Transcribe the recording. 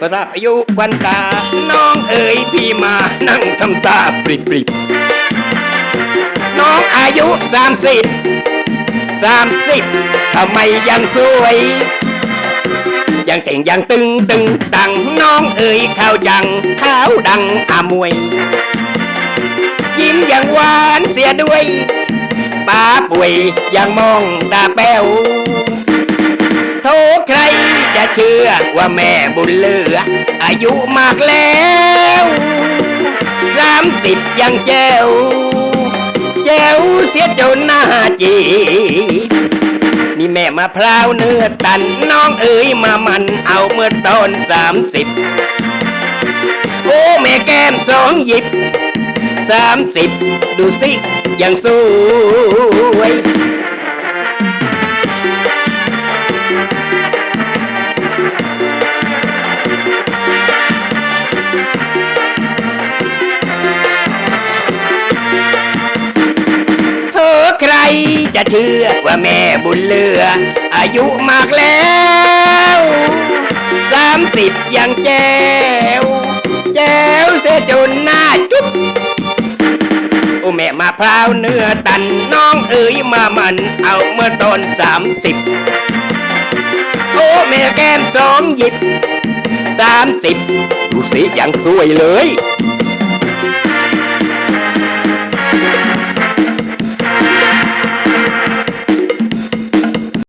ก็ถ้าอายุควันตา น้องเอ๋ยพี่มานั่งทำตาปริบปริบน้องอายุสามสิบสามสิบทำไมยังสวย ยังเก่งยังตึงตึงตังน้องเอ๋ยข้าวจังข้าวดังอามวย ยิ้มย่างหวานเสียด้วยป้าป่วยยังมองตาแป้ว จะเชื่อว่าแม่บุญเหลือ อายุมากแล้วสามสิบยังแจ้วแจ้วเสียจนหน้าจีนี่แม่มาพร้าวเนื้อตันน้องเอ๋ยมามันเอาเมื่อตอนสามสิบโอ้แม่แก้มสองหยิบสามสิบดูสิยังสวย เชื่อว่าแม่บุญเลือ อายุมากแล้วสามสิบยังแจ้วแจ้วเสียจนหน้าจุ๊บโอ้แม่มาพร้าวเนื้อตันน้องเอ๋ยมามันเอาเมื่อตอนสามสิบโอ้แม่แก้มสองหยิบสามสิบดูสิยังสวยเลย